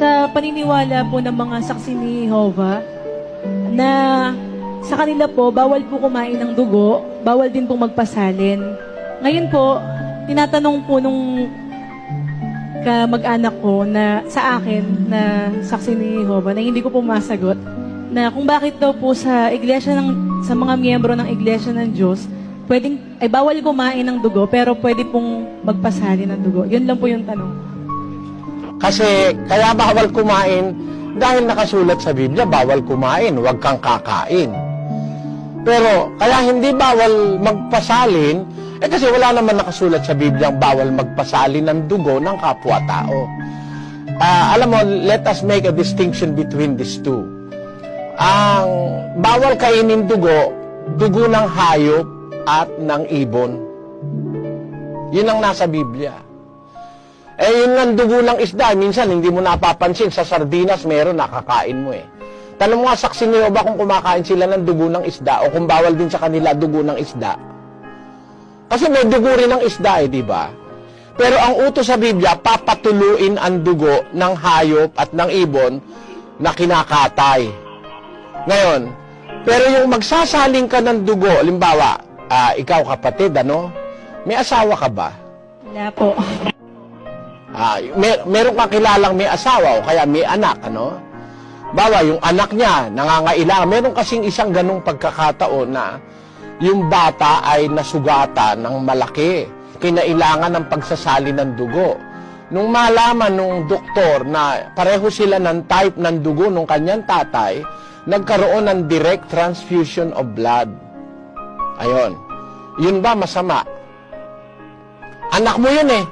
sa paniniwala po ng mga saksi ni Jehovah na sa kanila po, bawal po kumain ng dugo, bawal din po magpasalin. Ngayon po, tinatanong po nung kamag-anak ko na sa akin na saksi ni Jehovah na hindi ko po masagot na kung bakit daw po sa iglesia ng sa mga miyembro ng iglesia ng Diyos pwedeng ay bawal kumain ng dugo pero pwede pong magpasali ng dugo. Yun lang po yung tanong. Kasi kaya bawal kumain dahil nakasulat sa Biblia, bawal kumain, huwag kang kakain. Pero kaya hindi bawal magpasalin, eh kasi wala naman nakasulat sa Biblia ang bawal magpasalin ng dugo ng kapwa-tao. Ah, alam mo, let us make a distinction between these two. Ang bawal kainin dugo, dugo ng hayop at ng ibon. Yun ang nasa Biblia. Eh, yun nga dugo ng isda. Minsan, hindi mo napapansin. Sa sardinas, meron, nakakain mo eh. Tanong nga saksi ni Jehovah kung kumakain sila ng dugo ng isda o kung bawal din sa kanila dugo ng isda. Kasi may dugo rin ng isda eh, di ba? Pero ang utos sa Biblia, papatuluin ang dugo ng hayop at ng ibon na kinakatay. Ngayon, pero yung magsasaling ka ng dugo, limbawa, ah, ikaw kapatid, ano? May asawa ka ba? Wala po. Ah, mer meron kang kilalang may asawa o kaya may anak, ano? Bawa, yung anak niya, nangangailangan. Meron kasing isang ganong pagkakataon na yung bata ay nasugatan ng malaki. Kinailangan ng pagsasali ng dugo. Nung malaman nung doktor na pareho sila ng type ng dugo nung kanyang tatay, nagkaroon ng direct transfusion of blood. Ayon. Yun ba masama? Anak mo yun eh.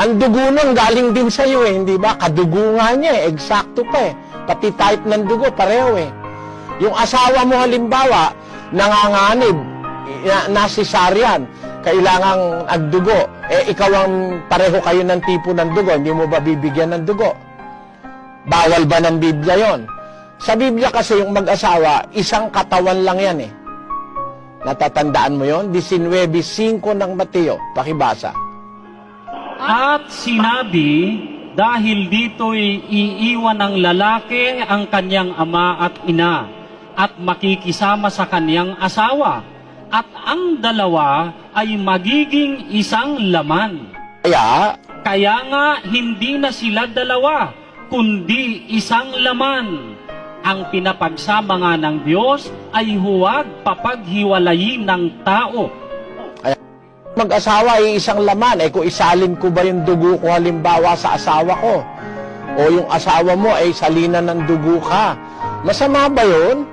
Ang dugo nun galing din sa iyo eh, hindi ba? Kadugo nga niya eh, eksakto pa eh. Pati type ng dugo, pareho eh. Yung asawa mo halimbawa, nanganganib, na, nasisaryan, kailangang agdugo. Eh, ikaw ang pareho kayo ng tipo ng dugo, hindi mo ba bibigyan ng dugo? Bawal ba ng Biblia yon? Sa Biblia kasi yung mag-asawa, isang katawan lang yan eh. Natatandaan mo yon? 19.5 ng Mateo. Pakibasa. At sinabi, dahil dito'y iiwan ng lalaki ang kanyang ama at ina at makikisama sa kanyang asawa at ang dalawa ay magiging isang laman. Kaya, Kaya nga hindi na sila dalawa, kundi isang laman. Ang pinapagsama nga ng Diyos ay huwag papaghiwalayin ng tao. Mag-asawa ay isang laman. Eh kung isalin ko ba yung dugo ko halimbawa sa asawa ko? O yung asawa mo ay salinan ng dugo ka. Masama ba yun?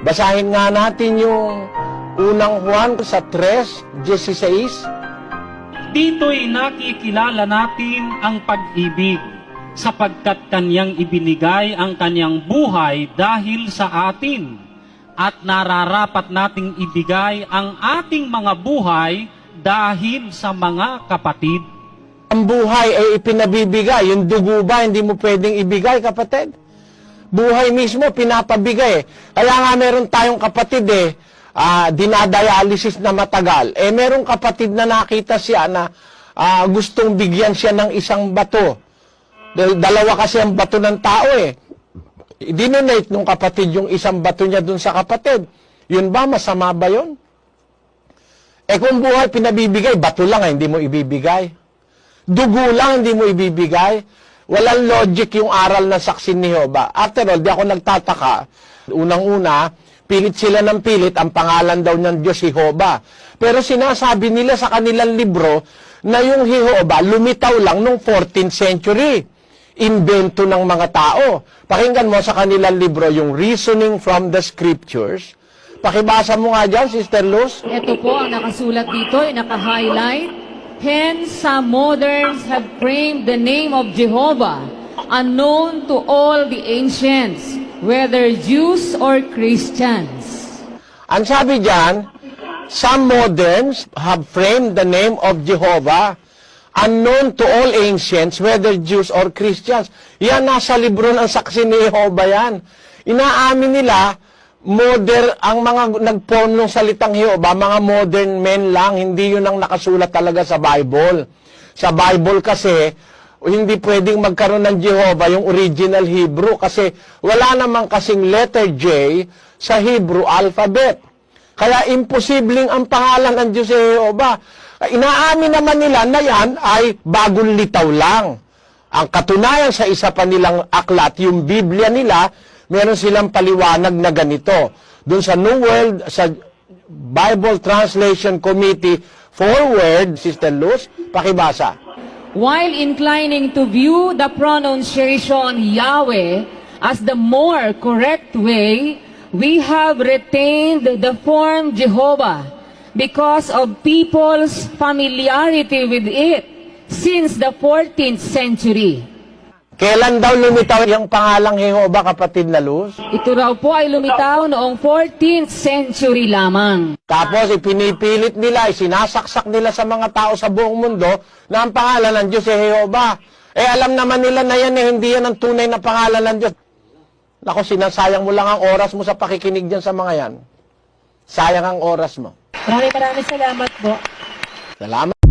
Basahin nga natin yung unang Juan sa 3.16. Dito'y nakikilala natin ang pag-ibig sapagkat kanyang ibinigay ang kanyang buhay dahil sa atin at nararapat nating ibigay ang ating mga buhay dahil sa mga kapatid. Ang buhay ay ipinabibigay. Yung dugo ba, hindi mo pwedeng ibigay, kapatid? Buhay mismo, pinapabigay. Kaya nga meron tayong kapatid eh, ah, dinadialysis na matagal. Eh, merong kapatid na nakita siya na ah, gustong bigyan siya ng isang bato. Dalawa kasi ang bato ng tao eh. Dinonate nung kapatid yung isang bato niya dun sa kapatid. Yun ba, masama ba yun? Eh kung buhay pinabibigay, bato lang eh, hindi mo ibibigay. Dugo lang, hindi mo ibibigay. Walang logic yung aral ng saksi ni Jehovah. After all, di ako nagtataka. Unang-una, pilit sila ng pilit, ang pangalan daw ng Diyos Jehovah. Pero sinasabi nila sa kanilang libro na yung Jehovah lumitaw lang nung 14th century. Invento ng mga tao. Pakinggan mo sa kanilang libro yung Reasoning from the Scriptures. Pakibasa mo nga dyan, Sister Luz. Ito po ang nakasulat dito, ay naka-highlight. Hence, some moderns have framed the name of Jehovah, unknown to all the ancients, whether Jews or Christians. Ang sabi dyan, some moderns have framed the name of Jehovah unknown to all ancients, whether Jews or Christians. Yan, nasa libro ng saksi ni Jehovah yan. Inaamin nila, modern, ang mga nag-form ng salitang Jehovah, mga modern men lang, hindi yun ang nakasulat talaga sa Bible. Sa Bible kasi, hindi pwedeng magkaroon ng Jehovah yung original Hebrew kasi wala namang kasing letter J sa Hebrew alphabet. Kaya imposibleng ang pangalan ng Diyos Jehovah. Inaamin naman nila na yan ay bagong litaw lang. Ang katunayan sa isa pa nilang aklat, yung Biblia nila, meron silang paliwanag na ganito. Doon sa New World, sa Bible Translation Committee, forward, Sister Luz, pakibasa. While inclining to view the pronunciation Yahweh as the more correct way, we have retained the form Jehovah because of people's familiarity with it since the 14th century. Kailan daw lumitaw yung pangalang Jehovah, kapatid na Luz? Ito raw po ay lumitaw noong 14th century lamang. Tapos ipinipilit nila, isinasaksak nila sa mga tao sa buong mundo na ang pangalan ng Diyos ay Jehovah. Eh alam naman nila na yan eh, hindi yan ang tunay na pangalan ng Diyos. Nako, sinasayang mo lang ang oras mo sa pakikinig dyan sa mga yan. Sayang ang oras mo. Maraming maraming salamat po. Salamat.